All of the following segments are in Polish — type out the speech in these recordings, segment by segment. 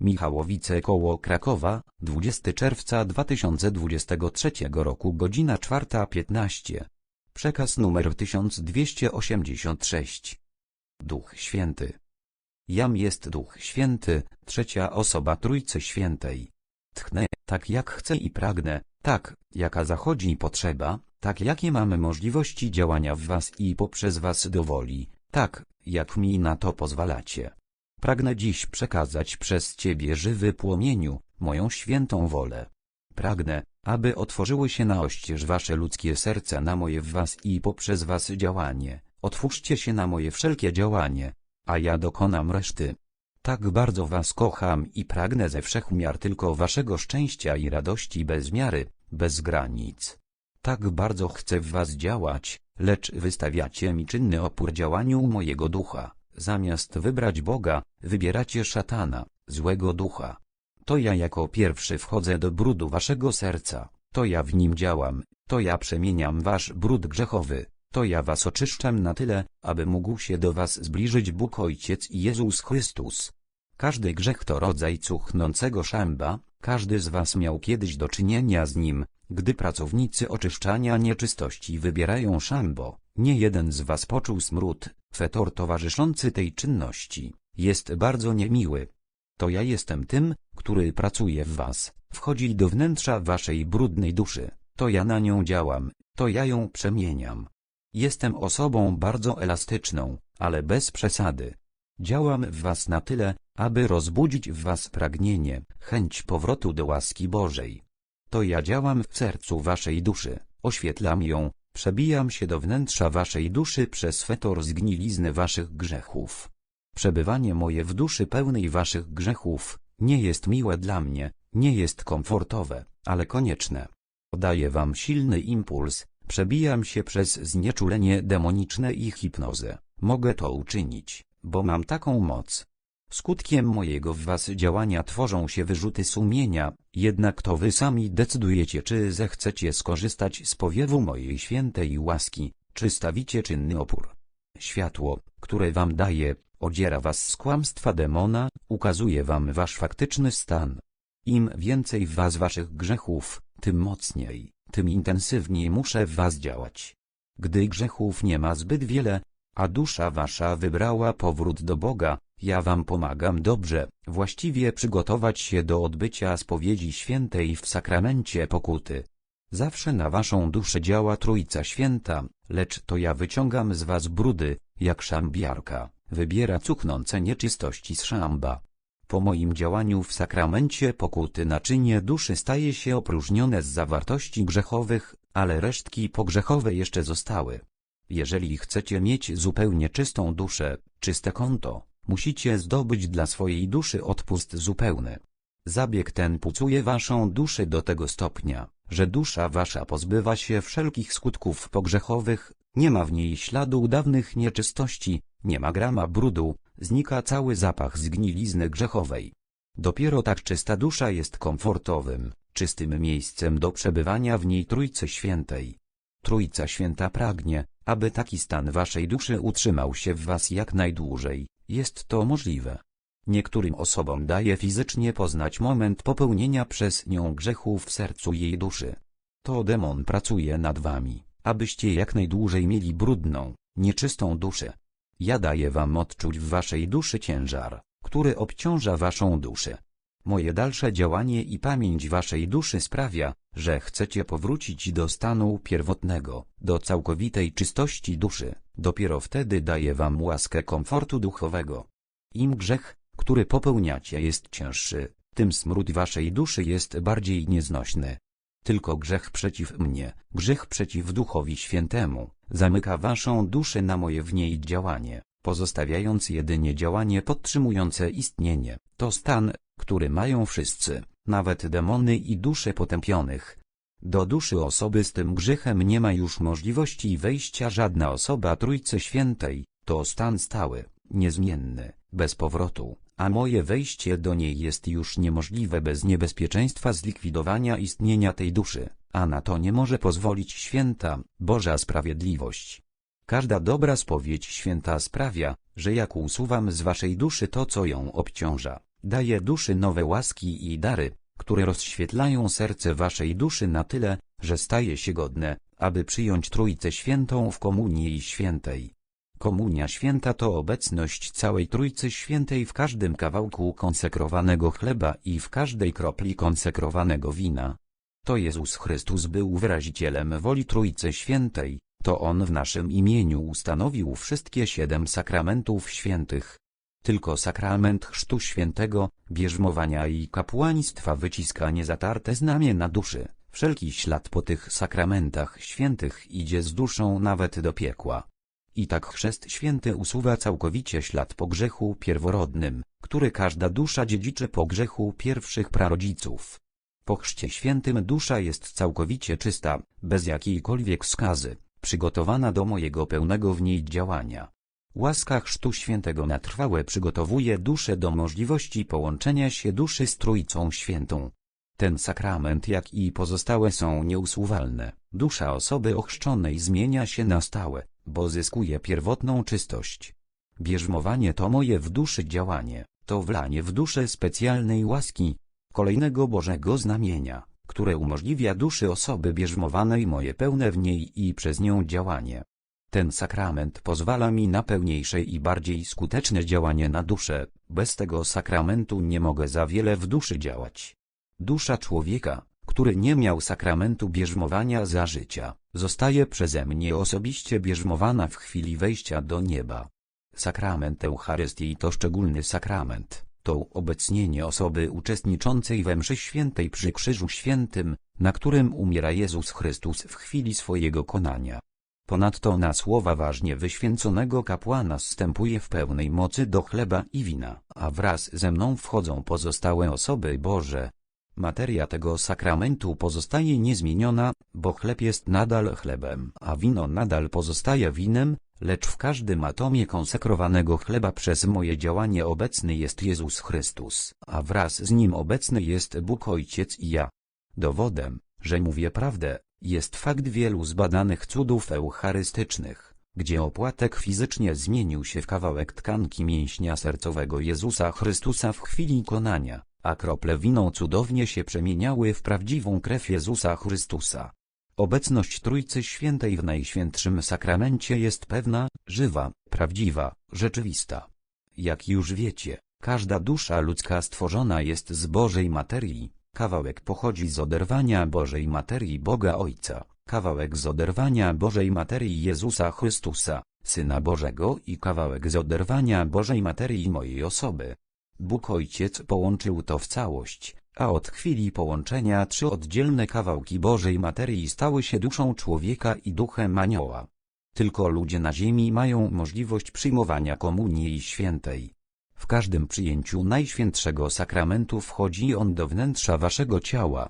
Michałowice koło Krakowa, 20 czerwca 2023 roku godzina 4.15. Przekaz numer 1286. Duch Święty. Jam jest Duch Święty, trzecia osoba Trójcy Świętej. Tchnę, tak jak chcę i pragnę, tak, jaka zachodzi potrzeba, tak jakie mamy możliwości działania w was i poprzez was dowoli, tak, jak mi na to pozwalacie. Pragnę dziś przekazać przez Ciebie żywy płomieniu, moją świętą wolę. Pragnę, aby otworzyły się na oścież Wasze ludzkie serca na moje w Was i poprzez Was działanie. Otwórzcie się na moje wszelkie działanie, a ja dokonam reszty. Tak bardzo Was kocham i pragnę ze wszechmiar tylko Waszego szczęścia i radości bez miary, bez granic. Tak bardzo chcę w Was działać, lecz wystawiacie mi czynny opór działaniu mojego ducha. Zamiast wybrać Boga, wybieracie szatana, złego ducha. To ja jako pierwszy wchodzę do brudu waszego serca, to ja w nim działam, to ja przemieniam wasz brud grzechowy, to ja was oczyszczam na tyle, aby mógł się do was zbliżyć Bóg Ojciec i Jezus Chrystus. Każdy grzech to rodzaj cuchnącego szamba, każdy z was miał kiedyś do czynienia z nim, gdy pracownicy oczyszczania nieczystości wybierają szambo, nie jeden z was poczuł smród, fetor towarzyszący tej czynności, jest bardzo niemiły. To ja jestem tym, który pracuje w was, wchodzi do wnętrza waszej brudnej duszy, to ja na nią działam, to ja ją przemieniam. Jestem osobą bardzo elastyczną, ale bez przesady. Działam w was na tyle, aby rozbudzić w was pragnienie, chęć powrotu do łaski Bożej. To ja działam w sercu waszej duszy, oświetlam ją, Przebijam się do wnętrza waszej duszy przez fetor zgnilizny waszych grzechów. Przebywanie moje w duszy pełnej waszych grzechów, nie jest miłe dla mnie, nie jest komfortowe, ale konieczne. Daję wam silny impuls, przebijam się przez znieczulenie demoniczne i hipnozę. Mogę to uczynić, bo mam taką moc. Skutkiem mojego w was działania tworzą się wyrzuty sumienia, jednak to wy sami decydujecie czy zechcecie skorzystać z powiewu mojej świętej łaski, czy stawicie czynny opór. Światło, które wam daje, odziera was z kłamstwa demona, ukazuje wam wasz faktyczny stan. Im więcej w was waszych grzechów, tym mocniej, tym intensywniej muszę w was działać. Gdy grzechów nie ma zbyt wiele, a dusza wasza wybrała powrót do Boga, ja wam pomagam dobrze, właściwie przygotować się do odbycia spowiedzi świętej w sakramencie pokuty. Zawsze na waszą duszę działa Trójca Święta, lecz to ja wyciągam z was brudy, jak szambiarka, wybiera cuchnące nieczystości z szamba. Po moim działaniu w sakramencie pokuty naczynie duszy staje się opróżnione z zawartości grzechowych, ale resztki pogrzechowe jeszcze zostały. Jeżeli chcecie mieć zupełnie czystą duszę, czyste konto, musicie zdobyć dla swojej duszy odpust zupełny. Zabieg ten pucuje waszą duszę do tego stopnia, że dusza wasza pozbywa się wszelkich skutków pogrzechowych, nie ma w niej śladu dawnych nieczystości, nie ma grama brudu, znika cały zapach zgnilizny grzechowej. Dopiero tak czysta dusza jest komfortowym, czystym miejscem do przebywania w niej Trójcy Świętej. Trójca Święta pragnie, aby taki stan waszej duszy utrzymał się w was jak najdłużej, jest to możliwe. Niektórym osobom daje fizycznie poznać moment popełnienia przez nią grzechu w sercu jej duszy. To demon pracuje nad wami, abyście jak najdłużej mieli brudną, nieczystą duszę. Ja daję wam odczuć w waszej duszy ciężar, który obciąża waszą duszę. Moje dalsze działanie i pamięć waszej duszy sprawia, że chcecie powrócić do stanu pierwotnego, do całkowitej czystości duszy. Dopiero wtedy daję wam łaskę komfortu duchowego. Im grzech, który popełniacie jest cięższy, tym smród waszej duszy jest bardziej nieznośny. Tylko grzech przeciw mnie, grzech przeciw Duchowi Świętemu, zamyka waszą duszę na moje w niej działanie, pozostawiając jedynie działanie podtrzymujące istnienie. To stan, który mają wszyscy, nawet demony i dusze potępionych. Do duszy osoby z tym grzechem nie ma już możliwości wejścia żadna osoba Trójcy Świętej, to stan stały, niezmienny, bez powrotu, a moje wejście do niej jest już niemożliwe bez niebezpieczeństwa zlikwidowania istnienia tej duszy, a na to nie może pozwolić święta, Boża Sprawiedliwość. Każda dobra spowiedź święta sprawia, że jak usuwam z waszej duszy to co ją obciąża, daje duszy nowe łaski i dary, które rozświetlają serce waszej duszy na tyle, że staje się godne, aby przyjąć Trójcę Świętą w Komunii Świętej. Komunia Święta to obecność całej Trójcy Świętej w każdym kawałku konsekrowanego chleba i w każdej kropli konsekrowanego wina. To Jezus Chrystus był wyrazicielem woli Trójcy Świętej, to On w naszym imieniu ustanowił wszystkie siedem sakramentów świętych. Tylko sakrament Chrztu Świętego, bierzmowania i kapłaństwa wyciska niezatarte znamie na duszy. Wszelki ślad po tych sakramentach świętych idzie z duszą nawet do piekła. I tak chrzest święty usuwa całkowicie ślad po grzechu pierworodnym, który każda dusza dziedziczy po grzechu pierwszych prarodziców. Po chrzcie świętym dusza jest całkowicie czysta, bez jakiejkolwiek skazy, przygotowana do mojego pełnego w niej działania. Łaska chrztu świętego na trwałe przygotowuje duszę do możliwości połączenia się duszy z Trójcą Świętą. Ten sakrament jak i pozostałe są nieusuwalne. Dusza osoby ochrzczonej zmienia się na stałe, bo zyskuje pierwotną czystość. Bierzmowanie to moje w duszy działanie, to wlanie w duszę specjalnej łaski, kolejnego Bożego znamienia, które umożliwia duszy osoby bierzmowanej moje pełne w niej i przez nią działanie. Ten sakrament pozwala mi na pełniejsze i bardziej skuteczne działanie na duszę, bez tego sakramentu nie mogę za wiele w duszy działać. Dusza człowieka, który nie miał sakramentu bierzmowania za życia, zostaje przeze mnie osobiście bierzmowana w chwili wejścia do nieba. Sakrament Eucharystii to szczególny sakrament, to uobecnienie osoby uczestniczącej we mszy świętej przy Krzyżu Świętym, na którym umiera Jezus Chrystus w chwili swojego konania. Ponadto na słowa ważnie wyświęconego kapłana zstępuje w pełnej mocy do chleba i wina, a wraz ze mną wchodzą pozostałe osoby Boże. Materia tego sakramentu pozostaje niezmieniona, bo chleb jest nadal chlebem, a wino nadal pozostaje winem, lecz w każdym atomie konsekrowanego chleba przez moje działanie obecny jest Jezus Chrystus, a wraz z Nim obecny jest Bóg Ojciec i ja. Dowodem, że mówię prawdę, jest fakt wielu zbadanych cudów eucharystycznych, gdzie opłatek fizycznie zmienił się w kawałek tkanki mięśnia sercowego Jezusa Chrystusa w chwili konania, a krople winą cudownie się przemieniały w prawdziwą krew Jezusa Chrystusa. Obecność Trójcy Świętej w Najświętszym Sakramencie jest pewna, żywa, prawdziwa, rzeczywista. Jak już wiecie, każda dusza ludzka stworzona jest z Bożej materii, kawałek pochodzi z oderwania Bożej materii Boga Ojca, kawałek z oderwania Bożej materii Jezusa Chrystusa, Syna Bożego i kawałek z oderwania Bożej materii mojej osoby. Bóg Ojciec połączył to w całość, a od chwili połączenia trzy oddzielne kawałki Bożej materii stały się duszą człowieka i duchem anioła. Tylko ludzie na ziemi mają możliwość przyjmowania komunii świętej. W każdym przyjęciu Najświętszego Sakramentu wchodzi on do wnętrza waszego ciała.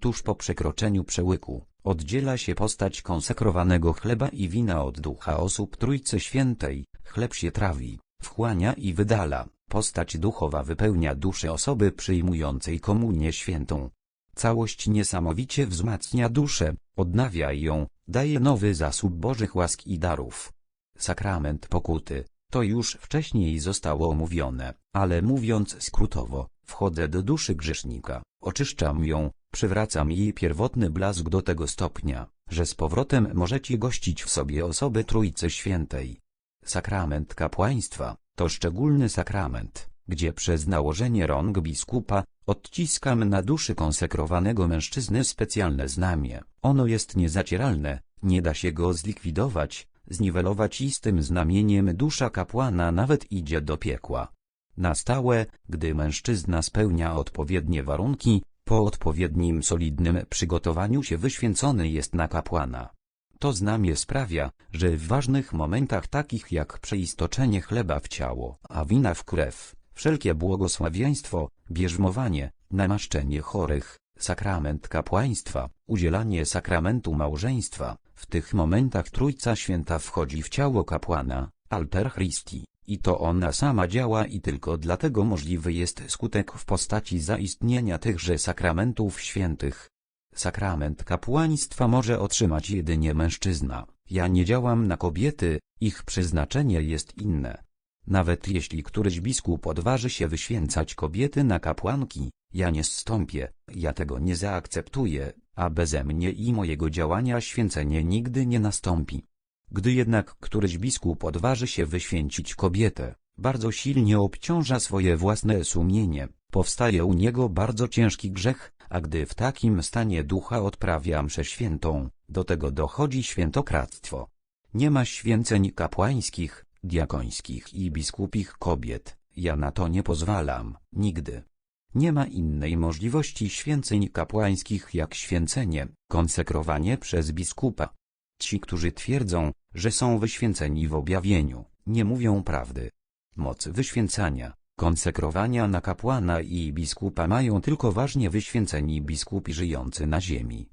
Tuż po przekroczeniu przełyku, oddziela się postać konsekrowanego chleba i wina od ducha osób Trójcy Świętej, chleb się trawi, wchłania i wydala, postać duchowa wypełnia duszę osoby przyjmującej komunię świętą. Całość niesamowicie wzmacnia duszę, odnawia ją, daje nowy zasób Bożych łask i darów. Sakrament pokuty, to już wcześniej zostało omówione, ale mówiąc skrótowo, wchodzę do duszy grzesznika, oczyszczam ją, przywracam jej pierwotny blask do tego stopnia, że z powrotem możecie gościć w sobie osoby Trójcy Świętej. Sakrament kapłaństwa to szczególny sakrament, gdzie przez nałożenie rąk biskupa odciskam na duszy konsekrowanego mężczyzny specjalne znamie. Ono jest niezacieralne, nie da się go zlikwidować, zniwelować i z tym znamieniem dusza kapłana nawet idzie do piekła. Na stałe, gdy mężczyzna spełnia odpowiednie warunki, po odpowiednim solidnym przygotowaniu się wyświęcony jest na kapłana. To znamie sprawia, że w ważnych momentach takich jak przeistoczenie chleba w ciało, a wina w krew, wszelkie błogosławieństwo, bierzmowanie, namaszczenie chorych, sakrament kapłaństwa, udzielanie sakramentu małżeństwa, w tych momentach Trójca Święta wchodzi w ciało kapłana, alter Christi, i to ona sama działa i tylko dlatego możliwy jest skutek w postaci zaistnienia tychże sakramentów świętych. Sakrament kapłaństwa może otrzymać jedynie mężczyzna. Ja nie działam na kobiety, ich przeznaczenie jest inne. Nawet jeśli któryś biskup odważy się wyświęcać kobiety na kapłanki, ja nie zstąpię, ja tego nie zaakceptuję, a beze mnie i mojego działania święcenie nigdy nie nastąpi. Gdy jednak któryś biskup odważy się wyświęcić kobietę, bardzo silnie obciąża swoje własne sumienie, powstaje u niego bardzo ciężki grzech, a gdy w takim stanie ducha odprawia mszę świętą, do tego dochodzi świętokradztwo. Nie ma święceń kapłańskich, diakońskich i biskupich kobiet, ja na to nie pozwalam, nigdy. Nie ma innej możliwości święceń kapłańskich jak święcenie, konsekrowanie przez biskupa. Ci, którzy twierdzą, że są wyświęceni w objawieniu, nie mówią prawdy. Moc wyświęcania, konsekrowania na kapłana i biskupa mają tylko ważnie wyświęceni biskupi żyjący na ziemi.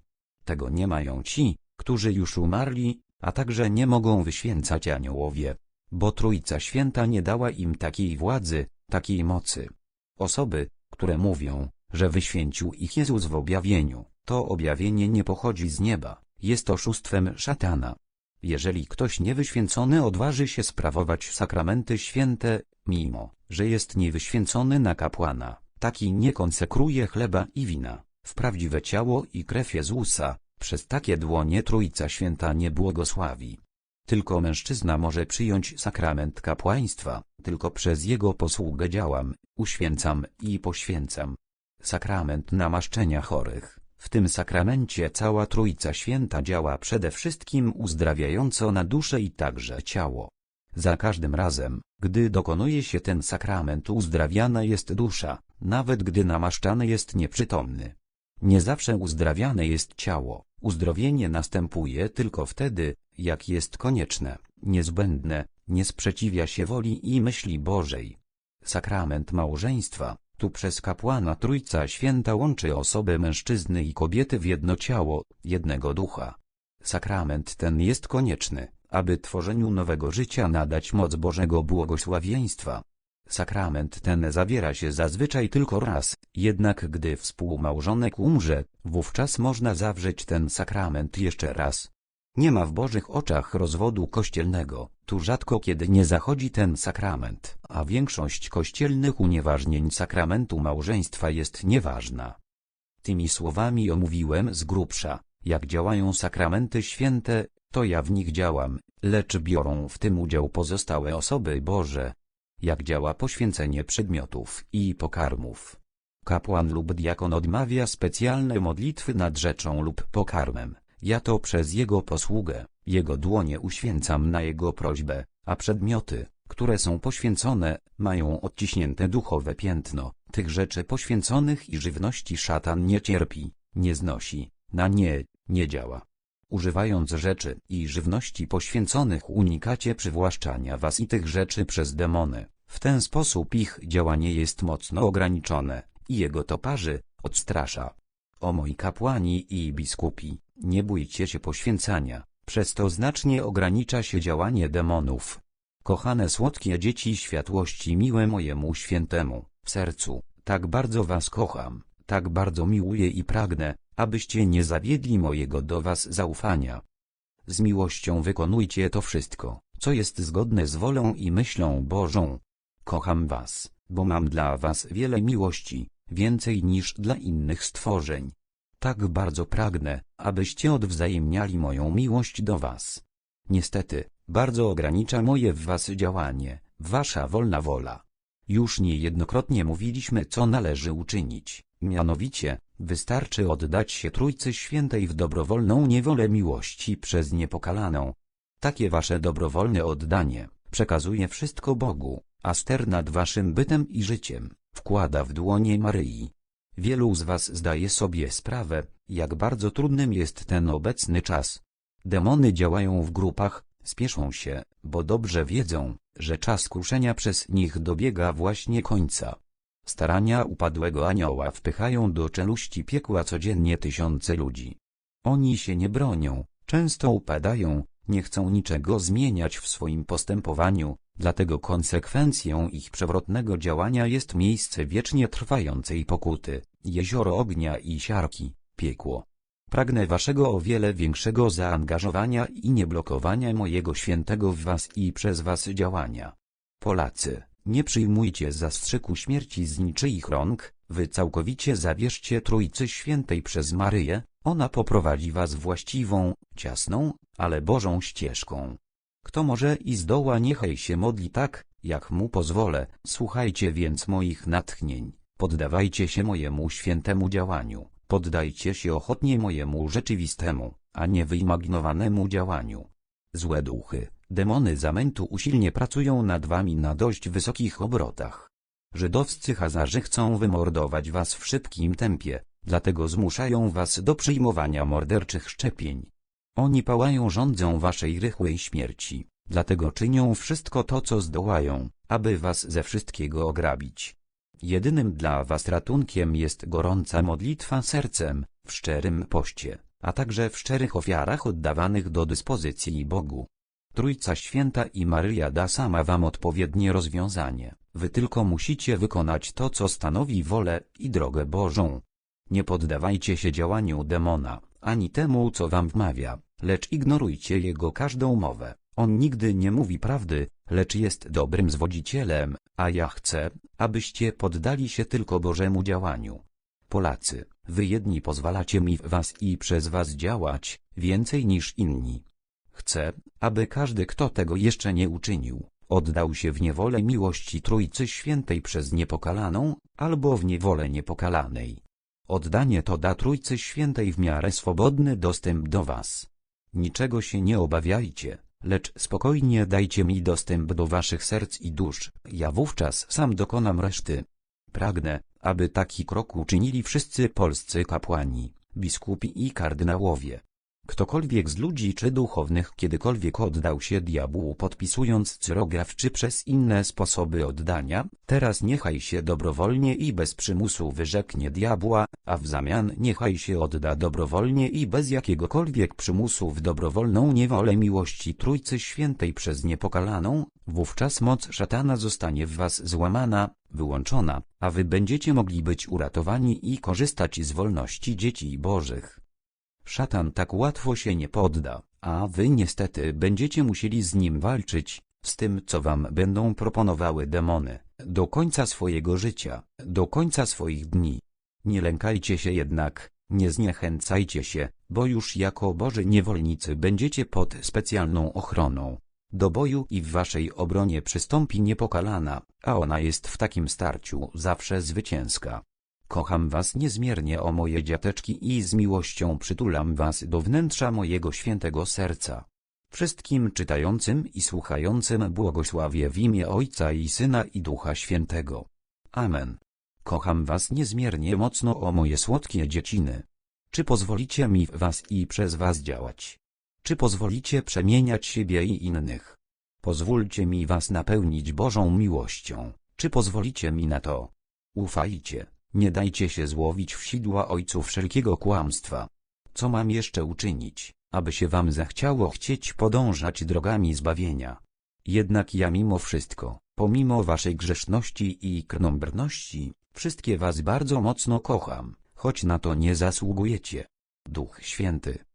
Tego nie mają ci, którzy już umarli, a także nie mogą wyświęcać aniołowie, bo Trójca Święta nie dała im takiej władzy, takiej mocy. Osoby, które mówią, że wyświęcił ich Jezus w objawieniu, to objawienie nie pochodzi z nieba, jest oszustwem szatana. Jeżeli ktoś niewyświęcony odważy się sprawować sakramenty święte, mimo, że jest niewyświęcony na kapłana, taki nie konsekruje chleba i wina, w prawdziwe ciało i krew Jezusa, przez takie dłonie Trójca Święta nie błogosławi. Tylko mężczyzna może przyjąć sakrament kapłaństwa, tylko przez jego posługę działam, uświęcam i poświęcam. Sakrament namaszczenia chorych. W tym sakramencie cała Trójca Święta działa przede wszystkim uzdrawiająco na duszę i także ciało. Za każdym razem, gdy dokonuje się ten sakrament uzdrawiana jest dusza, nawet gdy namaszczany jest nieprzytomny. Nie zawsze uzdrawiane jest ciało, uzdrowienie następuje tylko wtedy, jak jest konieczne, niezbędne, nie sprzeciwia się woli i myśli Bożej. Sakrament małżeństwa, tu przez kapłana Trójca Święta łączy osobę mężczyzny i kobiety w jedno ciało, jednego ducha. Sakrament ten jest konieczny, aby tworzeniu nowego życia nadać moc Bożego błogosławieństwa. Sakrament ten zawiera się zazwyczaj tylko raz, jednak gdy współmałżonek umrze, wówczas można zawrzeć ten sakrament jeszcze raz. Nie ma w Bożych oczach rozwodu kościelnego, tu rzadko kiedy nie zachodzi ten sakrament, a większość kościelnych unieważnień sakramentu małżeństwa jest nieważna. Tymi słowami omówiłem z grubsza, jak działają sakramenty święte, to ja w nich działam, lecz biorą w tym udział pozostałe osoby Boże. Jak działa poświęcenie przedmiotów i pokarmów. Kapłan lub diakon odmawia specjalne modlitwy nad rzeczą lub pokarmem. Ja to przez jego posługę, jego dłonie uświęcam na jego prośbę, a przedmioty, które są poświęcone, mają odciśnięte duchowe piętno, tych rzeczy poświęconych i żywności szatan nie cierpi, nie znosi, na nie, nie działa. Używając rzeczy i żywności poświęconych unikacie przywłaszczania was i tych rzeczy przez demony. W ten sposób ich działanie jest mocno ograniczone i jego toparzy odstrasza. O moi kapłani i biskupi, nie bójcie się poświęcania, przez to znacznie ogranicza się działanie demonów. Kochane słodkie dzieci światłości miłe mojemu świętemu, w sercu, tak bardzo was kocham, tak bardzo miłuję i pragnę, abyście nie zawiedli mojego do was zaufania. Z miłością wykonujcie to wszystko, co jest zgodne z wolą i myślą Bożą. Kocham was, bo mam dla was wiele miłości, więcej niż dla innych stworzeń. Tak bardzo pragnę, abyście odwzajemniali moją miłość do was. Niestety, bardzo ogranicza moje w was działanie, wasza wolna wola. Już niejednokrotnie mówiliśmy co należy uczynić, mianowicie, wystarczy oddać się Trójcy Świętej w dobrowolną niewolę miłości przez niepokalaną. Takie wasze dobrowolne oddanie, przekazuje wszystko Bogu, a ster nad waszym bytem i życiem, wkłada w dłonie Maryi. Wielu z was zdaje sobie sprawę, jak bardzo trudnym jest ten obecny czas. Demony działają w grupach, spieszą się, bo dobrze wiedzą, że czas kruszenia przez nich dobiega właśnie końca. Starania upadłego anioła wpychają do czeluści piekła codziennie tysiące ludzi. Oni się nie bronią, często upadają, nie chcą niczego zmieniać w swoim postępowaniu, dlatego konsekwencją ich przewrotnego działania jest miejsce wiecznie trwającej pokuty, jezioro ognia i siarki, piekło. Pragnę waszego o wiele większego zaangażowania i nieblokowania mojego świętego w was i przez was działania. Polacy, nie przyjmujcie zastrzyku śmierci z niczyich rąk, wy całkowicie zawierzcie Trójcy Świętej przez Maryję, ona poprowadzi was właściwą, ciasną, ale Bożą ścieżką. Kto może i zdoła niechaj się modli tak, jak mu pozwolę, słuchajcie więc moich natchnień, poddawajcie się mojemu świętemu działaniu, poddajcie się ochotnie mojemu rzeczywistemu, a nie wyimaginowanemu działaniu. Złe duchy, demony zamętu usilnie pracują nad wami na dość wysokich obrotach. Żydowscy Hazarzy chcą wymordować was w szybkim tempie, dlatego zmuszają was do przyjmowania morderczych szczepień. Oni pałają rządzą waszej rychłej śmierci, dlatego czynią wszystko to co zdołają, aby was ze wszystkiego ograbić. Jedynym dla was ratunkiem jest gorąca modlitwa sercem, w szczerym poście, a także w szczerych ofiarach oddawanych do dyspozycji Bogu. Trójca Święta i Maryja da sama wam odpowiednie rozwiązanie, wy tylko musicie wykonać to co stanowi wolę i drogę Bożą. Nie poddawajcie się działaniu demona, ani temu co wam wmawia, lecz ignorujcie jego każdą mowę. On nigdy nie mówi prawdy, lecz jest dobrym zwodzicielem, a ja chcę, abyście poddali się tylko Bożemu działaniu. Polacy, wy jedni pozwalacie mi w was i przez was działać, więcej niż inni. Chcę, aby każdy kto tego jeszcze nie uczynił, oddał się w niewolę miłości Trójcy Świętej przez niepokalaną, albo w niewolę niepokalanej. Oddanie to da Trójcy Świętej w miarę swobodny dostęp do was. Niczego się nie obawiajcie, lecz spokojnie dajcie mi dostęp do waszych serc i dusz, ja wówczas sam dokonam reszty. Pragnę, aby taki krok uczynili wszyscy polscy kapłani, biskupi i kardynałowie. Ktokolwiek z ludzi czy duchownych kiedykolwiek oddał się diabłu podpisując cyrograf czy przez inne sposoby oddania, teraz niechaj się dobrowolnie i bez przymusu wyrzeknie diabła, a w zamian niechaj się odda dobrowolnie i bez jakiegokolwiek przymusu w dobrowolną niewolę miłości Trójcy Świętej przez niepokalaną, wówczas moc szatana zostanie w was złamana, wyłączona, a wy będziecie mogli być uratowani i korzystać z wolności dzieci bożych. Szatan tak łatwo się nie podda, a wy niestety będziecie musieli z nim walczyć, z tym co wam będą proponowały demony, do końca swojego życia, do końca swoich dni. Nie lękajcie się jednak, nie zniechęcajcie się, bo już jako Boży niewolnicy będziecie pod specjalną ochroną. Do boju i w waszej obronie przystąpi niepokalana, a ona jest w takim starciu zawsze zwycięska. Kocham was niezmiernie o moje dziateczki i z miłością przytulam was do wnętrza mojego świętego serca. Wszystkim czytającym i słuchającym błogosławię w imię Ojca i Syna i Ducha Świętego. Amen. Kocham was niezmiernie mocno o moje słodkie dzieciny. Czy pozwolicie mi w was i przez was działać? Czy pozwolicie przemieniać siebie i innych? Pozwólcie mi was napełnić Bożą miłością. Czy pozwolicie mi na to? Ufajcie. Nie dajcie się złowić w sidła ojców wszelkiego kłamstwa. Co mam jeszcze uczynić, aby się wam zachciało chcieć podążać drogami zbawienia? Jednak ja mimo wszystko, pomimo waszej grzeszności i krnąbrności, wszystkie was bardzo mocno kocham, choć na to nie zasługujecie. Duch Święty,